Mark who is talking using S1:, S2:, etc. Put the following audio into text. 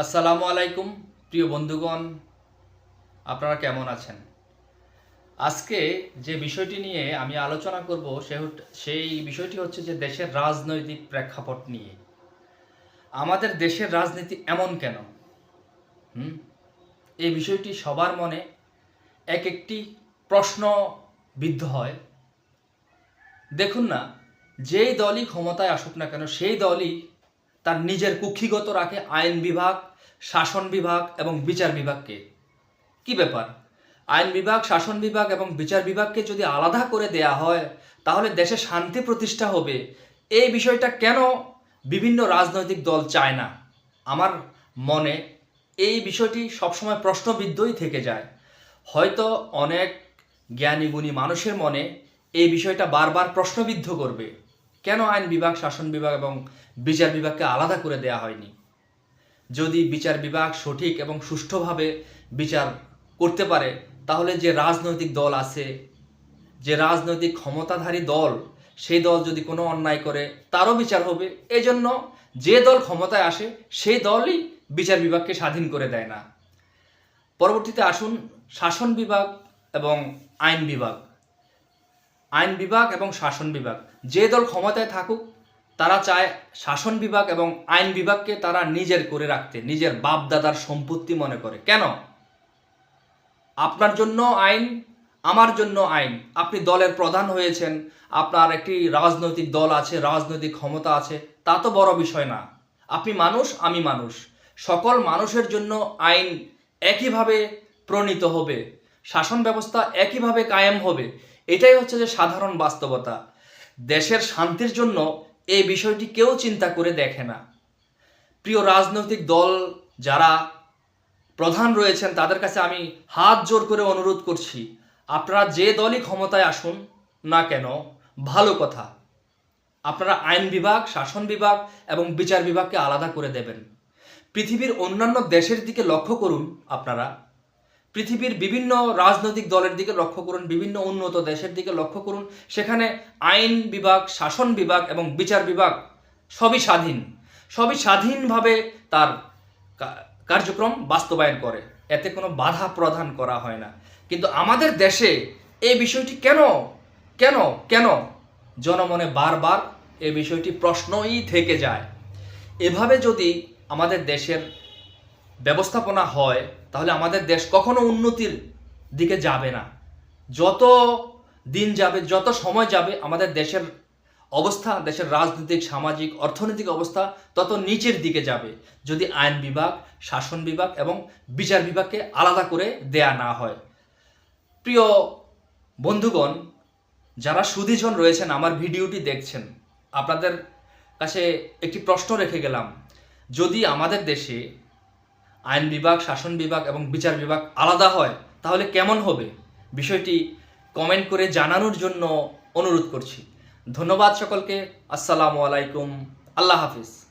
S1: আসসালামু আলাইকুম, প্রিয় বন্ধুগণ। আপনারা কেমন আছেন? আজকে যে বিষয়টি নিয়ে আমি আলোচনা করব, সে সেই বিষয়টি হচ্ছে যে দেশের রাজনৈতিক প্রেক্ষাপট নিয়ে। আমাদের দেশের রাজনীতি এমন কেন? হুম? এই বিষয়টি সবার মনে এক একটি প্রশ্ন বিদ্ধ হয়। দেখুন না, যেই দলই ক্ষমতায় আসুক না কেন, সেই দলই তার নিজের কুক্ষিগত রাখে আইন বিভাগ, শাসন বিভাগ এবং বিচার বিভাগকে। কি ব্যাপার? আইন বিভাগ, শাসন বিভাগ এবং বিচার বিভাগকে যদি আলাদা করে দেয়া হয়, তাহলে দেশে শান্তি প্রতিষ্ঠা হবে। এই বিষয়টা কেন বিভিন্ন রাজনৈতিক দল চায় না? আমার মনে এই বিষয়টি সবসময় প্রশ্নবিদ্ধই থেকে যায়। হয়তো অনেক জ্ঞানীগুণী মানুষের মনে এই বিষয়টা বারবার প্রশ্নবিদ্ধ করবে। কেন আইন বিভাগ, শাসন বিভাগ এবং বিচার বিভাগকে আলাদা করে দেয়া হয়নি? যদি বিচার বিভাগ সঠিক এবং সুষ্ঠুভাবে বিচার করতে পারে, তাহলে যে রাজনৈতিক দল আছে, যে রাজনৈতিক ক্ষমতাধারী দল, সেই দল যদি কোনো অন্যায় করে, তারও বিচার হবে। এজন্য যে দল ক্ষমতায় আসে, সেই দলই বিচার বিভাগকে স্বাধীন করে দেয় না। পরবর্তীতে আসুন শাসন বিভাগ এবং আইন বিভাগ। আইন বিভাগ এবং শাসন বিভাগ। যে দল ক্ষমতায় থাকুক, তারা চায় শাসন বিভাগ এবং আইন বিভাগকে তারা নিজের করে রাখতে, নিজের বাপ দাদার সম্পত্তি মনে করে। কেন? আপনার জন্য আইন, আমার জন্য আইন। আপনি দলের প্রধান হয়েছেন, আপনার একটি রাজনৈতিক দল আছে, রাজনৈতিক ক্ষমতা আছে, তা তো বড় বিষয় না। আপনি মানুষ, আমি মানুষ। সকল মানুষের জন্য আইন একইভাবে প্রণীত হবে, শাসন ব্যবস্থা একইভাবে কায়েম হবে। এটাই হচ্ছে যে সাধারণ বাস্তবতা। দেশের শান্তির জন্য এই বিষয়টি কেউ চিন্তা করে দেখে না। প্রিয় রাজনৈতিক দল যারা প্রধান রয়েছেন, তাদের কাছে আমি হাত জোর করে অনুরোধ করছি, আপনারা যে দলই ক্ষমতায় আসুন না কেন, ভালো কথা। আপনারা আইন বিভাগ, শাসন বিভাগ এবং বিচার বিভাগকে আলাদা করে দেবেন। পৃথিবীর অন্যান্য দেশের দিকে লক্ষ্য করুন আপনারা। পৃথিবীর বিভিন্ন রাজনৈতিক দলের দিকে লক্ষ্য করুন, বিভিন্ন উন্নত দেশের দিকে লক্ষ্য করুন, সেখানে আইন বিভাগ, শাসন বিভাগ এবং বিচার বিভাগ সবই স্বাধীন। সবই স্বাধীনভাবে তার কার্যক্রম বাস্তবায়ন করে। এতে কোনো বাধা প্রদান করা হয় না। কিন্তু আমাদের দেশে এই বিষয়টি কেন কেন কেন? জনমনে বারবার এই বিষয়টি প্রশ্নই থেকে যায়। এভাবে যদি আমাদের দেশের ব্যবস্থাপনা হয়, তাহলে আমাদের দেশ কখনো উন্নতির দিকে যাবে না। যত দিন যাবে, যত সময় যাবে, আমাদের দেশের অবস্থা, দেশের রাজনৈতিক, সামাজিক, অর্থনৈতিক অবস্থা তত নিচের দিকে যাবে। যদি আইন বিভাগ, শাসন বিভাগ এবং বিচার বিভাগকে আলাদা করে দেয়া না হয়। প্রিয় বন্ধুগণ, যারা সুধীজন রয়েছেন, আমার ভিডিওটি দেখছেন, আপনাদের কাছে একটি প্রশ্ন রেখে গেলাম। যদি আমাদের দেশে আইন বিভাগ, শাসন বিভাগ এবং বিচার বিভাগ আলাদা হয়, তাহলে কেমন হবে? বিষয়টি কমেন্ট করে জানানোর জন্য অনুরোধ করছি। ধন্যবাদ সকলকে। আসসালামু আলাইকুম। আল্লাহ হাফিজ।